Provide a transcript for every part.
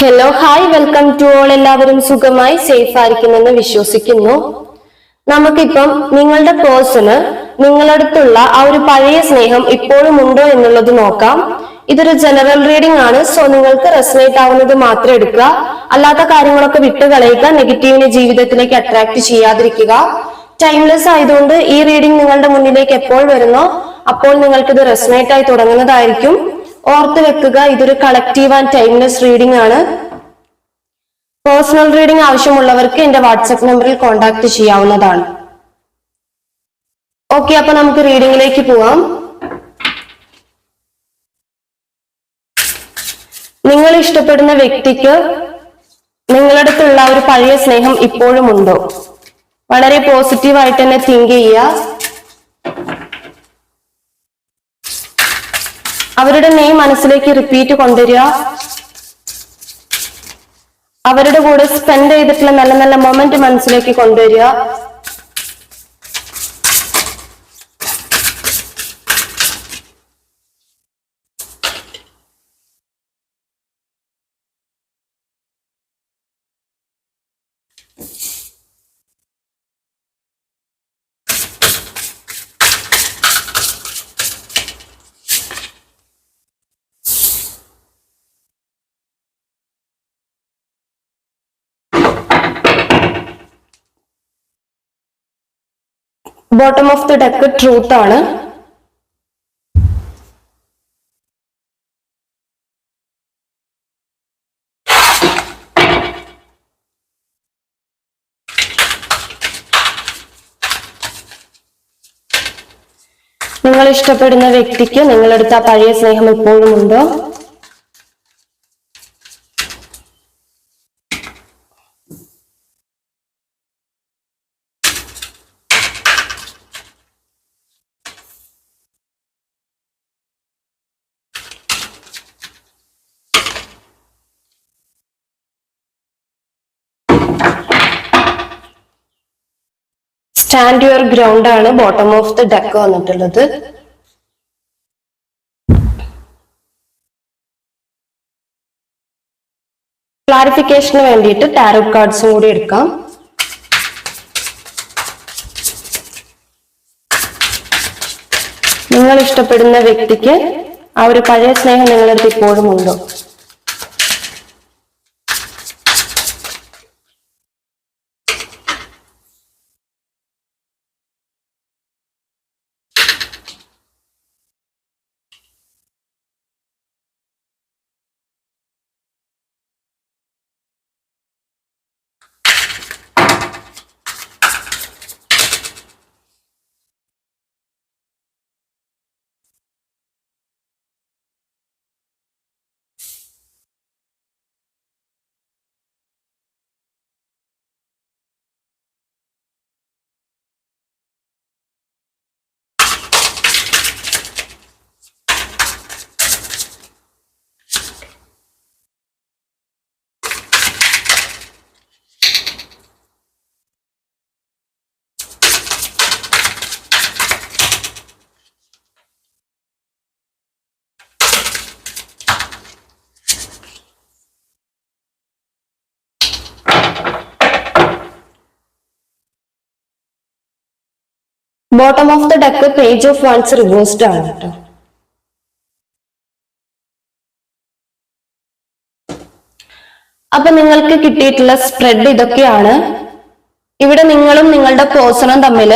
Hello hi welcome to all. എല്ലാവരും സുഖമായി safe ആയിരിക്കുമെന്ന് വിശ്വസിക്കുന്നു. നമുക്കിപ്പം നിങ്ങളുടെ പേഴ്സണ് നിങ്ങളടുത്തുള്ള ആ ഒരു പഴയ സ്നേഹം ഇപ്പോഴും ഉണ്ടോ എന്നുള്ളത് നോക്കാം. ഇതൊരു ജനറൽ റീഡിംഗ് ആണ് സോ നിങ്ങൾക്ക് റെസനേറ്റ് ആവുന്നത് മാത്രം എടുക്കുക. അല്ലാത്ത കാര്യങ്ങളൊക്കെ വിട്ടുകളയുക നെഗറ്റീവിനെ ജീവിതത്തിലേക്ക് അട്രാക്ട് ചെയ്യാതിരിക്കുക. ടൈംലെസ് ആയതുകൊണ്ട് ഈ റീഡിംഗ് നിങ്ങളുടെ മുന്നിലേക്ക് എപ്പോൾ വരുന്നോ അപ്പോൾ നിങ്ങൾക്കിത് റെസനേറ്റ് ആയി തുടങ്ങുന്നതായിരിക്കും. ഓർത്ത് വെക്കുക ഇതൊരു കളക്റ്റീവ് ആൻഡ് ടൈംലെസ് റീഡിംഗ് ആണ്. പേഴ്സണൽ റീഡിംഗ് ആവശ്യമുള്ളവർക്ക് എന്റെ വാട്സപ്പ് നമ്പറിൽ കോൺടാക്ട് ചെയ്യാവുന്നതാണ്. ഓക്കെ അപ്പൊ നമുക്ക് റീഡിംഗിലേക്ക് പോവാം. നിങ്ങൾ ഇഷ്ടപ്പെടുന്ന വ്യക്തിക്ക് നിങ്ങളടുത്തുള്ള ഒരു പഴയ സ്നേഹം ഇപ്പോഴും ഉണ്ടോ വളരെ പോസിറ്റീവായിട്ട് തന്നെ തിങ്ക് ചെയ്യുക. അവരുടെ നെയിം മനസ്സിലേക്ക് റിപ്പീറ്റ് കൊണ്ടുവരിക. അവരുടെ കൂടെ സ്പെൻഡ് ചെയ്തിട്ടുള്ള നല്ല നല്ല മൊമെന്റ് മനസ്സിലേക്ക് കൊണ്ടുവരിക. Bottom of the deck truth ആണ്. നിങ്ങൾ ഇഷ്ടപ്പെടുന്ന വ്യക്തിക്ക് നിങ്ങളെടുത്ത പഴയ സ്നേഹം ഇപ്പോഴും ഉണ്ടോ സ്റ്റാൻഡ് യുവർ ഗ്രൗണ്ട് ആണ് ബോട്ടം ഓഫ് ദി ഡെക്ക് വന്നിട്ടുള്ളത്. ക്ലാരിഫിക്കേഷന് വേണ്ടിയിട്ട് ടാരോ കാർഡ്സും കൂടി എടുക്കാം. നിങ്ങൾ ഇഷ്ടപ്പെടുന്ന വ്യക്തിക്ക് ആ ഒരു പഴയ സ്നേഹം നിങ്ങളെടുത്ത് ഇപ്പോഴും ഉണ്ടോ. Bottom of the deck page of wands reversed ആണ് കേട്ടോ അപ്പൊ നിങ്ങൾക്ക് കിട്ടിയിട്ടുള്ള സ്പ്രെഡ് ഇതൊക്കെയാണ്. ഇവിടെ നിങ്ങളും നിങ്ങളുടെ പേഴ്സണും തമ്മിൽ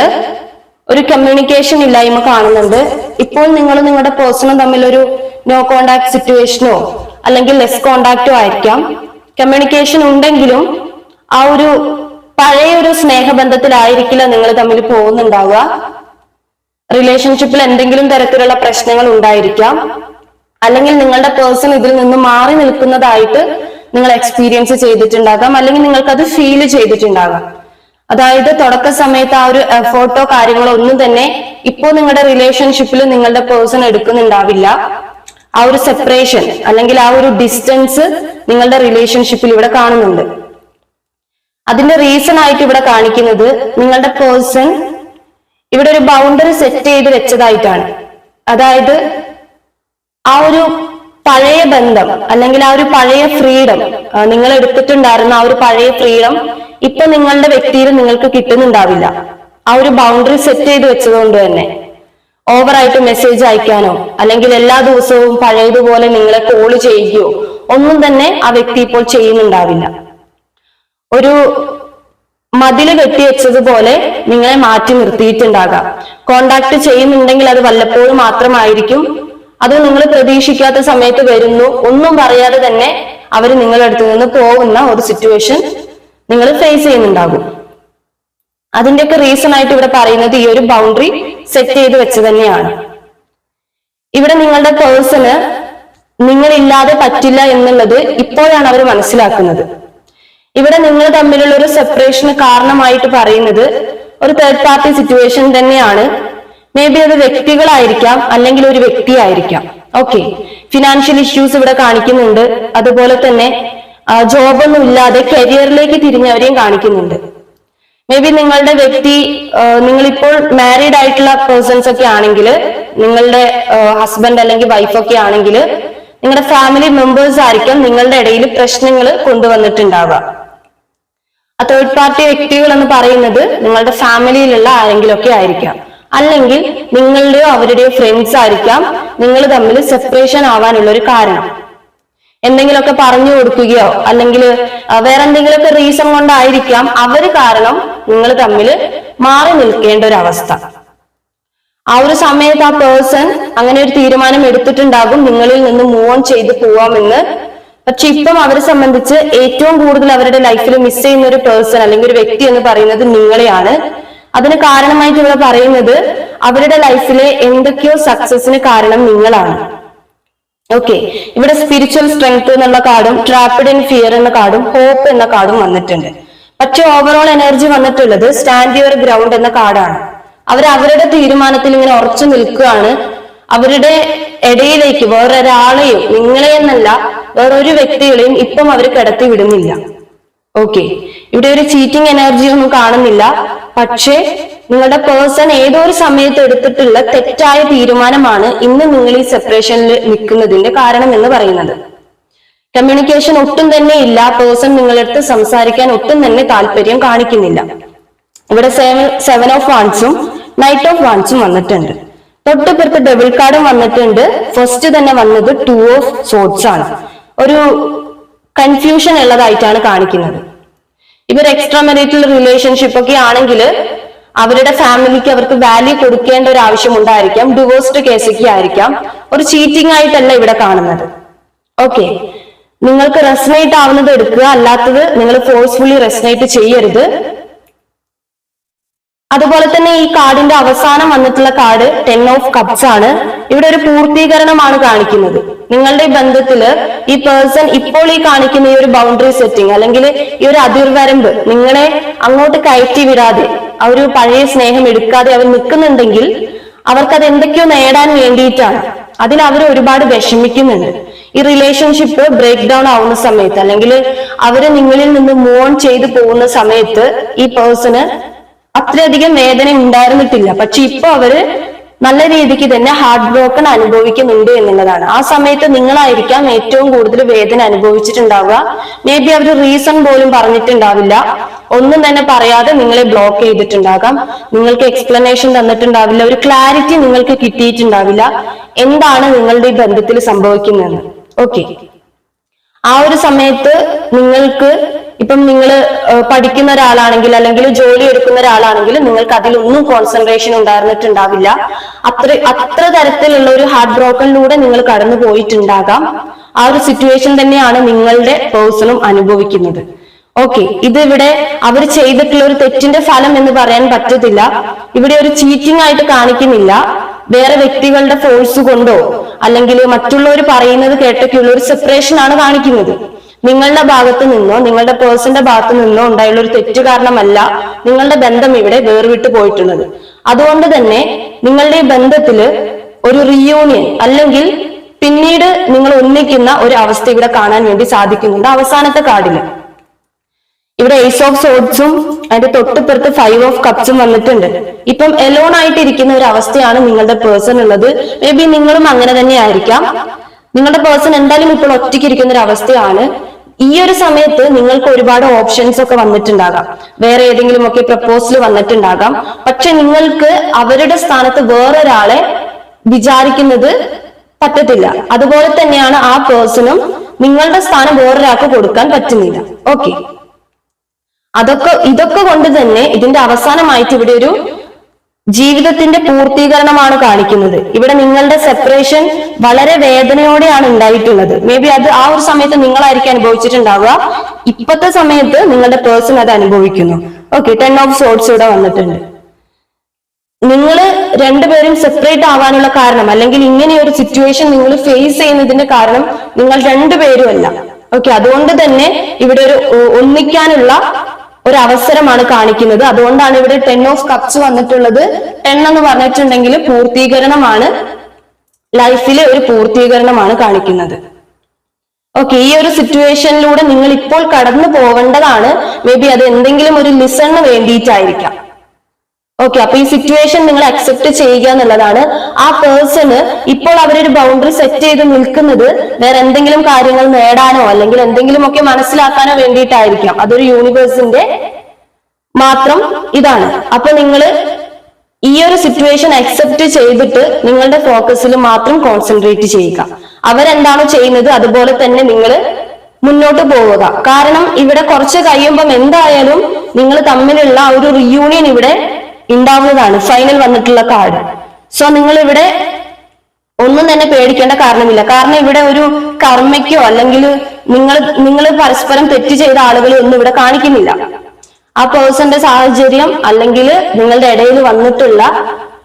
ഒരു കമ്മ്യൂണിക്കേഷൻ ഇല്ലായ്മ കാണുന്നുണ്ട്. ഇപ്പോൾ നിങ്ങൾ നിങ്ങളുടെ പേഴ്സണും തമ്മിൽ ഒരു നോ കോണ്ടാക്ട് സിറ്റുവേഷനോ അല്ലെങ്കിൽ ലെസ് കോണ്ടാക്റ്റോ ആയിരിക്കാം. കമ്മ്യൂണിക്കേഷൻ ഉണ്ടെങ്കിലും ആ ഒരു പഴയ ഒരു സ്നേഹബന്ധത്തിലായിരിക്കില്ല നിങ്ങൾ തമ്മിൽ പോകുന്നുണ്ടാവുക. റിലേഷൻഷിപ്പിൽ എന്തെങ്കിലും തരത്തിലുള്ള പ്രശ്നങ്ങൾ ഉണ്ടായിരിക്കാം. അല്ലെങ്കിൽ നിങ്ങളുടെ പേഴ്സൺ ഇതിൽ നിന്ന് മാറി നിൽക്കുന്നതായിട്ട് നിങ്ങൾ എക്സ്പീരിയൻസ് ചെയ്തിട്ടുണ്ടാകാം. അല്ലെങ്കിൽ നിങ്ങൾക്ക് അത് ഫീൽ ചെയ്തിട്ടുണ്ടാകാം. അതായത് തുടക്ക സമയത്ത് ആ ഒരു എഫേർട്ടോ കാര്യങ്ങളോ ഒന്നും തന്നെ ഇപ്പോൾ നിങ്ങളുടെ റിലേഷൻഷിപ്പിൽ നിങ്ങളുടെ പേഴ്സൺ എടുക്കുന്നുണ്ടാവില്ല. ആ ഒരു സെപ്പറേഷൻ അല്ലെങ്കിൽ ആ ഒരു ഡിസ്റ്റൻസ് നിങ്ങളുടെ റിലേഷൻഷിപ്പിൽ ഇവിടെ കാണുന്നുണ്ട്. അതിന്റെ റീസൺ ആയിട്ട് ഇവിടെ കാണിക്കുന്നത് നിങ്ങളുടെ പേഴ്സൺ ഇവിടെ ഒരു ബൗണ്ടറി സെറ്റ് ചെയ്ത് വെച്ചതായിട്ടാണ്. അതായത് ആ ഒരു പഴയ ബന്ധം അല്ലെങ്കിൽ ആ ഒരു പഴയ ഫ്രീഡം നിങ്ങൾ എടുത്തിട്ടുണ്ടായിരുന്ന ആ ഒരു പഴയ ഫ്രീഡം ഇപ്പൊ നിങ്ങളുടെ വ്യക്തിയിൽ നിങ്ങൾക്ക് കിട്ടുന്നുണ്ടാവില്ല. ആ ഒരു ബൗണ്ടറി സെറ്റ് ചെയ്ത് വെച്ചതുകൊണ്ട് തന്നെ. ഓവറായിട്ട് മെസ്സേജ് അയക്കാനോ അല്ലെങ്കിൽ എല്ലാ ദിവസവും പഴയതുപോലെ നിങ്ങളെ കോൾ ചെയ്യുകയോ ഒന്നും തന്നെ ആ വ്യക്തി ഇപ്പോൾ ചെയ്യുന്നുണ്ടാവില്ല. ഒരു മതിൽ കെട്ടിവെച്ചതുപോലെ നിങ്ങളെ മാറ്റി നിർത്തിയിട്ടുണ്ടാകാം. കോണ്ടാക്ട് ചെയ്യുന്നുണ്ടെങ്കിൽ അത് വല്ലപ്പോഴും മാത്രമായിരിക്കും. അത് നിങ്ങൾ പ്രതീക്ഷിക്കാത്ത സമയത്ത് വരുന്നു. ഒന്നും പറയാതെ തന്നെ അവർ നിങ്ങളുടെ അടുത്ത് നിന്ന് പോകുന്ന ഒരു സിറ്റുവേഷൻ നിങ്ങൾ ഫേസ് ചെയ്യുന്നുണ്ടാകും. അതിന്റെയൊക്കെ റീസൺ ആയിട്ട് ഇവിടെ പറയുന്നത് ഈ ഒരു ബൗണ്ടറി സെറ്റ് ചെയ്ത് വെച്ച് തന്നെയാണ്. ഇവിടെ നിങ്ങളുടെ പേഴ്സണ് നിങ്ങളില്ലാതെ പറ്റില്ല എന്നുള്ളത് ഇപ്പോഴാണ് അവർ മനസ്സിലാക്കുന്നത്. ഇവിടെ നിങ്ങൾ തമ്മിലുള്ള ഒരു സെപ്പറേഷന് കാരണമായിട്ട് പറയുന്നത് ഒരു തേർഡ് പാർട്ടി സിറ്റുവേഷൻ തന്നെയാണ്. മേ ബി അത് വ്യക്തികളായിരിക്കാം അല്ലെങ്കിൽ ഒരു വ്യക്തിയായിരിക്കാം. ഓക്കെ ഫിനാൻഷ്യൽ ഇഷ്യൂസ് ഇവിടെ കാണിക്കുന്നുണ്ട്. അതുപോലെ തന്നെ ജോബൊന്നും ഇല്ലാതെ കരിയറിലേക്ക് തിരിഞ്ഞവരെയും കാണിക്കുന്നുണ്ട്. മേ ബി നിങ്ങളുടെ വ്യക്തി നിങ്ങൾ ഇപ്പോൾ മാരീഡ് ആയിട്ടുള്ള പേഴ്സൺസ് ഒക്കെ ആണെങ്കിൽ നിങ്ങളുടെ ഹസ്ബൻഡ് അല്ലെങ്കിൽ വൈഫ് ഒക്കെ ആണെങ്കിൽ നിങ്ങളുടെ ഫാമിലി മെമ്പേഴ്സ് ആയിരിക്കും നിങ്ങളുടെ ഇടയിൽ പ്രശ്നങ്ങൾ കൊണ്ടുവന്നിട്ടുണ്ടാവുക. ആ തേർഡ് പാർട്ടി വ്യക്തികൾ എന്ന് പറയുന്നത് നിങ്ങളുടെ ഫാമിലിയിലുള്ള ആരെങ്കിലും ഒക്കെ ആയിരിക്കാം. അല്ലെങ്കിൽ നിങ്ങളുടെയോ അവരുടെയോ ഫ്രണ്ട്സ് ആയിരിക്കാം. നിങ്ങൾ തമ്മിൽ സെപ്പറേഷൻ ആവാനുള്ള ഒരു കാരണം. എന്തെങ്കിലുമൊക്കെ പറഞ്ഞു കൊടുക്കുകയോ അല്ലെങ്കിൽ വേറെ എന്തെങ്കിലുമൊക്കെ റീസൺ കൊണ്ടായിരിക്കാം. അവർ കാരണം നിങ്ങൾ തമ്മിൽ മാറി നിൽക്കേണ്ട ഒരു അവസ്ഥ. ആ ഒരു സമയത്ത് ആ പേഴ്സൺ അങ്ങനെ ഒരു തീരുമാനം എടുത്തിട്ടുണ്ടാകും. നിങ്ങളിൽ നിന്ന് മൂവ് ഓൺ ചെയ്ത് പോവാമെന്ന് പക്ഷെ ഇപ്പം അവരെ സംബന്ധിച്ച് ഏറ്റവും കൂടുതൽ അവരുടെ ലൈഫിൽ മിസ് ചെയ്യുന്ന ഒരു പേഴ്സൺ അല്ലെങ്കിൽ ഒരു വ്യക്തി എന്ന് പറയുന്നത് നിങ്ങളെയാണ്. അതിന് കാരണമായിട്ട് ഇവിടെ പറയുന്നത് അവരുടെ ലൈഫിലെ എന്തൊക്കെയോ സക്സസിന് കാരണം നിങ്ങളാണ്. ഓക്കെ ഇവിടെ സ്പിരിച്വൽ സ്ട്രെങ്ത് എന്നുള്ള കാർഡും ട്രാപ്പിഡ് ഇൻ ഫിയർ എന്ന കാർഡും ഹോപ്പ് എന്ന കാർഡും വന്നിട്ടുണ്ട്. പക്ഷെ ഓവറോൾ എനർജി വന്നിട്ടുള്ളത് സ്റ്റാൻഡ് യുവർ ഗ്രൗണ്ട് എന്ന കാർഡാണ്. അവർ അവരുടെ തീരുമാനത്തിൽ ഇങ്ങനെ ഉറച്ചു നിൽക്കുകയാണ്. അവരുടെ ഇടയിലേക്ക് വേറൊരാളെയും നിങ്ങളെ എന്നല്ല വേറൊരു വ്യക്തികളെയും ഇപ്പം അവർ കിടത്തി വിടുന്നില്ല. ഓക്കെ ഇവിടെ ഒരു ചീറ്റിംഗ് എനർജി ഒന്നും കാണുന്നില്ല. പക്ഷേ നിങ്ങളുടെ പേഴ്സൺ ഏതോ ഒരു സമയത്ത് എടുത്തിട്ടുള്ള തെറ്റായ തീരുമാനമാണ് ഇന്ന് നിങ്ങൾ ഈ സെപ്പറേഷനിൽ നിൽക്കുന്നതിന്റെ കാരണം എന്ന് പറയുന്നത്. കമ്മ്യൂണിക്കേഷൻ ഒട്ടും തന്നെ ഇല്ല. പേഴ്സൺ നിങ്ങളടുത്ത് സംസാരിക്കാൻ ഒട്ടും തന്നെ താല്പര്യം കാണിക്കുന്നില്ല. ഇവിടെ സെവൻ സെവൻ ഓഫ് വാൺസും നൈറ്റ് ഓഫ് വാൺസും വന്നിട്ടുണ്ട്. തൊട്ടിപ്പുറത്ത് ഡബിൾ കാർഡും വന്നിട്ടുണ്ട്. ഫസ്റ്റ് തന്നെ വന്നത് ടു ഓഫ് സോട്ട്സ് ആണ്. ഒരു കൺഫ്യൂഷൻ ഉള്ളതായിട്ടാണ് കാണിക്കുന്നത്. ഇവർ എക്സ്ട്രാ മെറിറ്റൽ റിലേഷൻഷിപ്പ് ഒക്കെ ആണെങ്കിൽ അവരുടെ ഫാമിലിക്ക് അവർക്ക് വാല്യൂ കൊടുക്കേണ്ട ഒരു ആവശ്യം ഉണ്ടായിരിക്കാം. ഡിവോഴ്സ്ഡ് കേസൊക്കെ ആയിരിക്കാം. ഒരു ചീറ്റിംഗ് ആയിട്ടല്ല ഇവിടെ കാണുന്നത്. ഓക്കെ നിങ്ങൾക്ക് റെസനേറ്റ് ആവുന്നത് എടുക്കുക. അല്ലാത്തത് നിങ്ങൾ ഫോഴ്സ്ഫുള്ളി റെസനേറ്റ് ചെയ്യരുത്. അതുപോലെ തന്നെ ഈ കാർഡിന്റെ അവസാനം വന്നിട്ടുള്ള കാർഡ് ടെൻ ഓഫ് കപ്സ് ആണ്. ഇവിടെ ഒരു പൂർത്തീകരണമാണ് കാണിക്കുന്നത്. നിങ്ങളുടെ ബന്ധത്തിൽ ഈ പേഴ്സൺ ഇപ്പോൾ ഈ കാണിക്കുന്ന ഈ ഒരു ബൗണ്ടറി സെറ്റിംഗ് അല്ലെങ്കിൽ ഈ ഒരു അതിർവരമ്പ് നിങ്ങളെ അങ്ങോട്ട് കയറ്റി വിടാതെ ആ ഒരു പഴയ സ്നേഹം എടുക്കാതെ അവർ നിൽക്കുന്നുണ്ടെങ്കിൽ അവർക്ക് എന്തൊക്കെയോ നേടാൻ വേണ്ടിയിട്ടാണ്. അതിൽ അവർ ഒരുപാട് വിഷമിക്കുന്നുണ്ട്. ഈ റിലേഷൻഷിപ്പ് ബ്രേക്ക് ഡൗൺ ആവുന്ന സമയത്ത് അല്ലെങ്കിൽ അവർ നിങ്ങളിൽ നിന്ന് മൂവ് ഓൺ ചെയ്തു പോകുന്ന സമയത്ത് ഈ പേഴ്സണ് അത്രയധികം വേദന ഉണ്ടായിരുന്നിട്ടില്ല. പക്ഷെ ഇപ്പൊ അവർ നല്ല രീതിക്ക് തന്നെ ഹാർട്ട് ബ്രോക്കൺ അനുഭവിക്കുന്നുണ്ട് എന്നുള്ളതാണ്. ആ സമയത്ത് നിങ്ങളായിരിക്കാം ഏറ്റവും കൂടുതൽ വേദന അനുഭവിച്ചിട്ടുണ്ടാവുക. മേ ബി അവർ റീസൺ പോലും പറഞ്ഞിട്ടുണ്ടാവില്ല. ഒന്നും തന്നെ പറയാതെ നിങ്ങളെ ബ്ലോക്ക് ചെയ്തിട്ടുണ്ടാകാം. നിങ്ങൾക്ക് എക്സ്പ്ലനേഷൻ തന്നിട്ടുണ്ടാവില്ല. ഒരു ക്ലാരിറ്റി നിങ്ങൾക്ക് കിട്ടിയിട്ടുണ്ടാവില്ല. എന്താണ് നിങ്ങളുടെ ഈ ബന്ധത്തിൽ സംഭവിക്കുന്നതെന്ന്. ഓക്കെ ആ ഒരു സമയത്ത് നിങ്ങൾക്ക് ഇപ്പം നിങ്ങൾ പഠിക്കുന്ന ഒരാളാണെങ്കിൽ അല്ലെങ്കിൽ ജോലി എടുക്കുന്ന ഒരാളാണെങ്കിൽ നിങ്ങൾക്ക് അതിലൊന്നും കോൺസെൻട്രേഷൻ ഉണ്ടായിരുന്നിട്ടുണ്ടാവില്ല അത്ര അത്ര തരത്തിലുള്ള ഒരു ഹാർട്ട് ബ്രോക്കണിലൂടെ നിങ്ങൾ കടന്നു പോയിട്ടുണ്ടാകാം. ആ ഒരു സിറ്റുവേഷൻ തന്നെയാണ് നിങ്ങളുടെ പേഴ്സണും അനുഭവിക്കുന്നത്. ഓക്കെ ഇത് ഇവിടെ അവർ ചെയ്തിട്ടുള്ള ഒരു തെറ്റിന്റെ ഫലം എന്ന് പറയാൻ പറ്റത്തില്ല. ഇവിടെ ഒരു ചീറ്റിംഗ് ആയിട്ട് കാണിക്കുന്നില്ല. വേറെ വ്യക്തികളുടെ ഫോഴ്സ് കൊണ്ടോ അല്ലെങ്കിൽ മറ്റുള്ളവർ പറയുന്നത് കേട്ടൊക്കെയുള്ള ഒരു സെപ്പറേഷൻ ആണ് കാണിക്കുന്നത്. നിങ്ങളുടെ ഭാഗത്ത് നിന്നോ നിങ്ങളുടെ പേഴ്സന്റെ ഭാഗത്ത് നിന്നോ ഉണ്ടായുള്ള ഒരു തെറ്റ് കാരണമല്ല നിങ്ങളുടെ ബന്ധം ഇവിടെ വേർവിട്ട് പോയിട്ടുള്ളത്. അതുകൊണ്ട് തന്നെ നിങ്ങളുടെ ഈ ബന്ധത്തിൽ ഒരു റിയൂണിയൻ അല്ലെങ്കിൽ പിന്നീട് നിങ്ങൾ ഒന്നിക്കുന്ന ഒരു അവസ്ഥ ഇവിടെ കാണാൻ വേണ്ടി സാധിക്കുന്നുണ്ട് അവസാനത്തെ കാർഡിൽ. ഇവിടെ എയ്സ് ഓഫ് സോഡ്സും അതിന്റെ തൊട്ടിപ്പുറത്ത് ഫൈവ് ഓഫ് കപ്സും വന്നിട്ടുണ്ട്. ഇപ്പം എലോൺ ആയിട്ട് ഇരിക്കുന്ന ഒരു അവസ്ഥയാണ് നിങ്ങളുടെ പേഴ്സൺ ഉള്ളത്. മേ ബി നിങ്ങളും അങ്ങനെ തന്നെ ആയിരിക്കാം. നിങ്ങളുടെ പേഴ്സൺ എന്തായാലും ഇപ്പോൾ ഒറ്റയ്ക്ക് ഇരിക്കുന്ന ഒരു അവസ്ഥയാണ്. ഈ ഒരു സമയത്ത് നിങ്ങൾക്ക് ഒരുപാട് ഓപ്ഷൻസ് ഒക്കെ വന്നിട്ടുണ്ടാകാം. വേറെ ഏതെങ്കിലും ഒക്കെ പ്രപ്പോസൽ വന്നിട്ടുണ്ടാകാം. പക്ഷെ നിങ്ങൾക്ക് അവരുടെ സ്ഥാനത്ത് വേറൊരാളെ വിചാരിക്കുന്നത് പറ്റത്തില്ല. അതുപോലെ തന്നെയാണ് ആ പേഴ്സണും നിങ്ങളുടെ സ്ഥാനം വേറൊരാൾക്ക് കൊടുക്കാൻ പറ്റുന്നില്ല. ഓക്കെ അതൊക്കെ ഇതൊക്കെ കൊണ്ട് തന്നെ ഇതിന്റെ അവസാനമായിട്ട് ഇവിടെ ഒരു ജീവിതത്തിന്റെ പൂർത്തീകരണമാണ് കാണിക്കുന്നത്. ഇവിടെ നിങ്ങളുടെ സെപ്പറേഷൻ വളരെ വേദനയോടെയാണ് ഉണ്ടായിട്ടുള്ളത്. മേ ബി അത് ആ ഒരു സമയത്ത് നിങ്ങളായിരിക്കും അനുഭവിച്ചിട്ടുണ്ടാവുക. ഇപ്പോഴത്തെ സമയത്ത് നിങ്ങളുടെ പേഴ്സൺ അത് അനുഭവിക്കുന്നു. ഓക്കെ ടെൻ ഓഫ് സോർട്സ് ഇവിടെ വന്നിട്ടുണ്ട്. നിങ്ങൾ രണ്ടുപേരും സെപ്പറേറ്റ് ആവാനുള്ള കാരണം അല്ലെങ്കിൽ ഇങ്ങനെ ഒരു സിറ്റുവേഷൻ നിങ്ങൾ ഫേസ് ചെയ്യുന്നതിന്റെ കാരണം നിങ്ങൾ രണ്ടുപേരും അല്ല ഓക്കെ അതുകൊണ്ട് തന്നെ ഇവിടെ ഒരു ഒന്നിക്കാനുള്ള ഒരു അവസരമാണ് കാണിക്കുന്നത്. അതുകൊണ്ടാണ് ഇവിടെ ടെൻ ഓഫ് കപ്സ് വന്നിട്ടുള്ളത്. ടെൻ എന്ന് പറഞ്ഞിട്ടുണ്ടെങ്കിൽ പൂർത്തീകരണമാണ്. ലൈഫിലെ ഒരു പൂർത്തീകരണമാണ് കാണിക്കുന്നത്. ഓക്കെ ഈ ഒരു സിറ്റുവേഷനിലൂടെ നിങ്ങൾ ഇപ്പോൾ കടന്നു പോകേണ്ടതാണ്. മേ ബി അത് എന്തെങ്കിലും ഒരു ലിസണിന് വേണ്ടിയിട്ടായിരിക്കാം. ഓക്കെ അപ്പൊ ഈ സിറ്റുവേഷൻ നിങ്ങൾ അക്സെപ്റ്റ് ചെയ്യുക എന്നുള്ളതാണ്. ആ പേഴ്സണ് ഇപ്പോൾ അവരൊരു ബൗണ്ടറി സെറ്റ് ചെയ്ത് നിൽക്കുന്നത് വേറെ എന്തെങ്കിലും കാര്യങ്ങൾ നേടാനോ അല്ലെങ്കിൽ എന്തെങ്കിലും ഒക്കെ മനസ്സിലാക്കാനോ വേണ്ടിയിട്ടായിരിക്കാം അതൊരു യൂണിവേഴ്സിന്റെ മാത്രം ഇതാണ്. അപ്പൊ നിങ്ങൾ ഈ ഒരു സിറ്റുവേഷൻ അക്സെപ്റ്റ് ചെയ്തിട്ട് നിങ്ങളുടെ ഫോക്കസിൽ മാത്രം കോൺസെൻട്രേറ്റ് ചെയ്യുക. അവരെന്താണോ ചെയ്യുന്നത്? അതുപോലെ തന്നെ നിങ്ങൾ മുന്നോട്ട് പോവുക. കാരണം ഇവിടെ കുറച്ച് കഴിയുമ്പം എന്തായാലും നിങ്ങൾ തമ്മിലുള്ള ഒരു റിയൂണിയൻ ഇവിടെ ഉണ്ടാവുന്നതാണ്. ഫൈനൽ വന്നിട്ടുള്ള കാർഡ് സോ നിങ്ങൾ ഇവിടെ ഒന്നും തന്നെ പേടിക്കേണ്ട കാരണമില്ല. കാരണം ഇവിടെ ഒരു കർമ്മയ്ക്കോ അല്ലെങ്കിൽ നിങ്ങൾ നിങ്ങൾ പരസ്പരം തെറ്റ് ചെയ്ത ആളുകളെ ഒന്നും ഇവിടെ കാണിക്കുന്നില്ല. ആ പേഴ്സന്റെ സാഹചര്യം അല്ലെങ്കിൽ നിങ്ങളുടെ ഇടയിൽ വന്നിട്ടുള്ള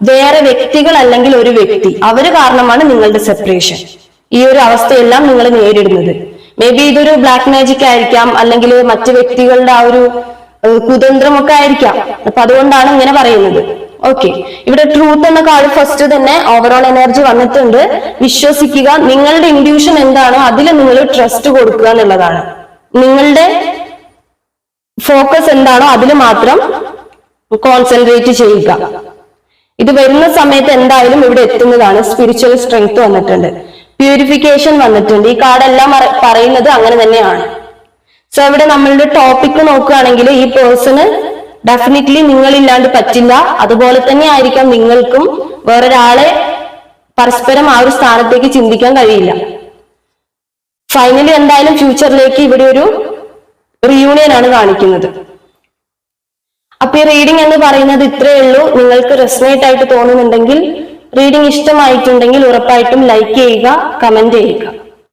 വേറെ വ്യക്തികൾ അല്ലെങ്കിൽ ഒരു വ്യക്തി അവർ കാരണമാണ് നിങ്ങളുടെ സെപ്പറേഷൻ ഈ ഒരു അവസ്ഥയെല്ലാം നിങ്ങൾ നേരിടുന്നത്. മേ ബി ഇതൊരു ബ്ലാക്ക് മാജിക് ആയിരിക്കാം അല്ലെങ്കിൽ മറ്റു വ്യക്തികളുടെ ആ ഒരു കുതന്ത്രമൊക്കെ ആയിരിക്കാം. അപ്പൊ അതുകൊണ്ടാണ് ഇങ്ങനെ പറയുന്നത്. ഓക്കെ ഇവിടെ ട്രൂത്ത് എന്ന കാർഡ് ഫസ്റ്റ് തന്നെ ഓവറോൾ എനർജി വന്നിട്ടുണ്ട്. വിശ്വസിക്കുക. നിങ്ങളുടെ ഇൻഡ്യൂഷൻ എന്താണോ? അതിൽ നിങ്ങൾ ട്രസ്റ്റ് കൊടുക്കുക എന്നുള്ളതാണ്. നിങ്ങളുടെ ഫോക്കസ് എന്താണോ അതിൽ മാത്രം കോൺസെൻട്രേറ്റ് ചെയ്യുക. ഇത് വരുന്ന സമയത്ത് എന്തായാലും ഇവിടെ എത്തുന്നതാണ്. സ്പിരിച്വൽ സ്ട്രെങ്ത് വന്നിട്ടുണ്ട്. പ്യൂരിഫിക്കേഷൻ വന്നിട്ടുണ്ട്. ഈ കാർഡെല്ലാം പറയുന്നത് അങ്ങനെ തന്നെയാണ്. സോ ഇവിടെ നമ്മളുടെ ടോപ്പിക് നോക്കുകയാണെങ്കിൽ ഈ പേഴ്സണ് ഡെഫിനറ്റ്ലി നിങ്ങളില്ലാണ്ട് പറ്റില്ല. അതുപോലെ തന്നെ ആയിരിക്കാം നിങ്ങൾക്കും വേറൊരാളെ പരസ്പരം ആ ഒരു സ്ഥാനത്തേക്ക് ചിന്തിക്കാൻ കഴിയില്ല. ഫൈനലി എന്തായാലും ഫ്യൂച്ചറിലേക്ക് ഇവിടെ ഒരു റിയൂണിയൻ ആണ് കാണിക്കുന്നത്. അപ്പൊ ഈ റീഡിംഗ് എന്ന് പറയുന്നത് ഇത്രയേ ഉള്ളൂ. നിങ്ങൾക്ക് റെസ്നേറ്റ് ആയിട്ട് തോന്നുന്നുണ്ടെങ്കിൽ റീഡിംഗ് ഇഷ്ടമായിട്ടുണ്ടെങ്കിൽ ഉറപ്പായിട്ടും ലൈക്ക് ചെയ്യുക കമന്റ് ചെയ്യുക.